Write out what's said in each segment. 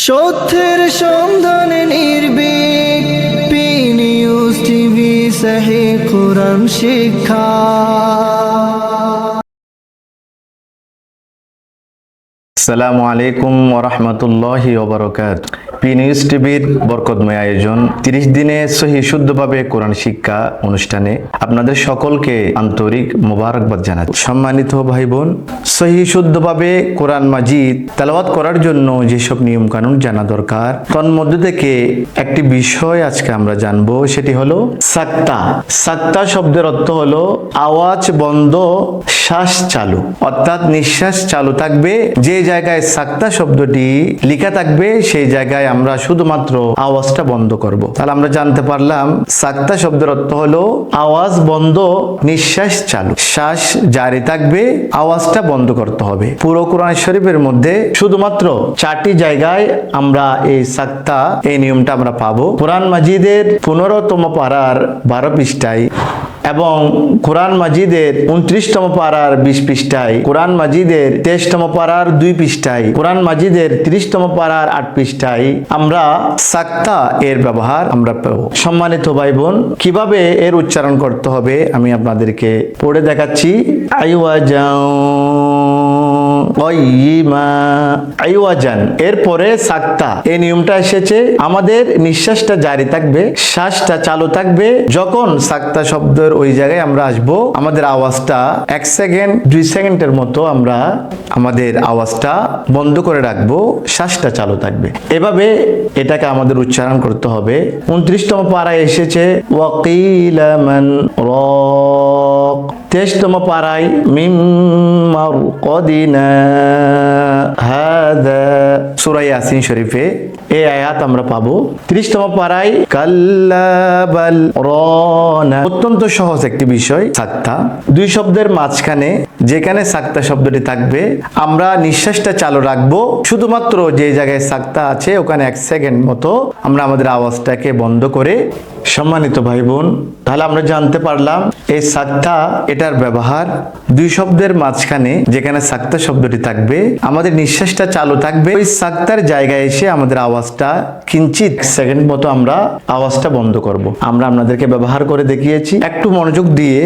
সত্যের সন্ধান নির্বিক পি নিউজ টিভি সাহে কোরআন শিক্ষা আসসালামু আলাইকুম ওরহমতুল্লাহি ওবরকাত। পি নিউজ টিভির বরকতময় আয়োজন, তিরিশ দিনে সহি শুদ্ধভাবে কোরআন শিক্ষা অনুষ্ঠানে আপনাদের সকলকে আন্তরিক মোবারকবাদ জানাচ্ছি। সম্মানিত ভাই বোন সহি শুদ্ধভাবে কোরআন মাজিদ তেলাওয়াত করার জন্য যেসব নিয়ম কানুন জানা দরকার তন্মধ্য থেকে একটি বিষয় আজকে আমরা জানব, সেটি হলো সাক্তা। সাক্তা শব্দের অর্থ হলো আওয়াজ বন্ধ, শ্বাস চালু। অর্থাৎ নিঃশ্বাস চালু থাকবে, যে জায়গায় সাক্তা শব্দটি লেখা থাকবে, সেই জায়গায় আমরা শুধুমাত্র আওয়াজটা বন্ধ করব। তাহলে আমরা জানতে পারলাম, সাক্তা শব্দের অর্থ হলো আওয়াজ বন্ধ, নিঃশ্বাস চালু। শ্বাস জারি থাকবে, আওয়াজটা বন্ধ করতে হবে। পুরো কোরআন শরীফের মধ্যে শুধুমাত্র চারটি জায়গায় আমরা এই সাক্তা, এই নিয়মটা আমরা পাবো। কোরআন মাজিদের পনেরোতম পাড়ার বারো পৃষ্ঠায় এবং কোরআন মাজিদের উনত্রিশতম পাড়ার বিশ পৃষ্ঠায়, কোরআন মাজিদের তেইশতম পাড়ার দুই পৃষ্ঠায়, কোরআন মাজিদের তিরিশতম পাড়ার আট পৃষ্ঠায় আমরা সাক্তা এর ব্যবহার আমরা পাবো। সম্মানিত ভাই বোন কীভাবে এর উচ্চারণ করতে হবে আমি আপনাদেরকে পড়ে দেখাচ্ছি। আইওয়া যাও অয়িমা আইওয়াজান, এরপরে সাক্তা। এই নিয়মটা এসেছে। আমাদের নিঃশ্বাসটা জারি থাকবে, শ্বাসটা চালু থাকবে। যখন সাক্তা শব্দের ওই জায়গায় আমরা আসব, আমাদের আওয়াজটা এক সেকেন্ড, দুই সেকেন্ডের মতো আমরা আমাদের আওয়াজটা বন্ধ করে রাখব, শ্বাসটা চালু থাকবে। এভাবে এটাকে আমাদের উচ্চারণ করতে হবে। উনত্রিশতম পাড়ায় এসেছে, ওয়াকিলামান রক তেইশতম পাড়ায় মিম মারকদিনা হাদা। সূরা ইয়াসিন শরীফে এই আয়াত আমরা পাবো। ত্রিশতম পাড়ায় কাল্লাবাল রনা। অত্যন্ত সহজ একটি বিষয়, সাক্তা। দুই শব্দের মাঝখানে যেখানে সাক্তা শব্দটি থাকবে, আমরা নিঃশ্বাসটা চালু রাখব। শুধুমাত্র যে জায়গায় সাক্তা আছে, ওখানে এক সেকেন্ড মতো আমরা আমাদের আওয়াজটাকে বন্ধ করে সম্মানিত ভাই বোন তাহলে আমরা জানতে পারলাম, এই সাক্তা এটার ব্যবহার দুই শব্দের মাঝখানে যেখানে সাক্তা শব্দটি থাকবে, আমাদের নিঃশ্বাসটা চালু থাকবে ওই সাক্তার জায়গায় এসে আমাদের আওয়াজটা কিঞ্চিত সেকেন্ড মতো আমরা আওয়াজটা বন্ধ করব। আমরা আপনাদেরকে ব্যবহার করে দেখিয়েছি একটু মনোযোগ দিয়ে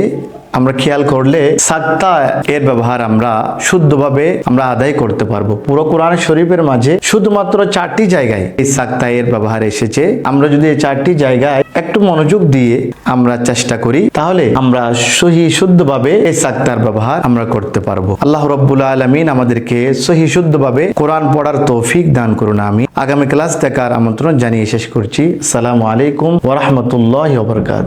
আমরা খেয়াল করলে সাক্তা এর ব্যবহার আমরা শুদ্ধভাবে আমরা আদায় করতে পারব। পুরো কোরআন শরীফের মাঝে শুধুমাত্র চারটি জায়গায় এই সাক্তা এর ব্যবহার এসেছে। আমরা যদি এই চারটি জায়গায় একটু মনোযোগ দিয়ে আমরা চেষ্টা করি, তাহলে আমরা সহি শুদ্ধভাবে এই সাক্তার ব্যবহার আমরা করতে পারব। আল্লাহ রব্বুল আলমিন আমাদেরকে সহি শুদ্ধভাবে কোরআন পড়ার তৌফিক দান করুন আমি আগামী ক্লাস দেখার আমন্ত্রণ জানিয়ে শেষ করছি। আসসালামু আলাইকুম ওরহমতুল্লাহ বরকাত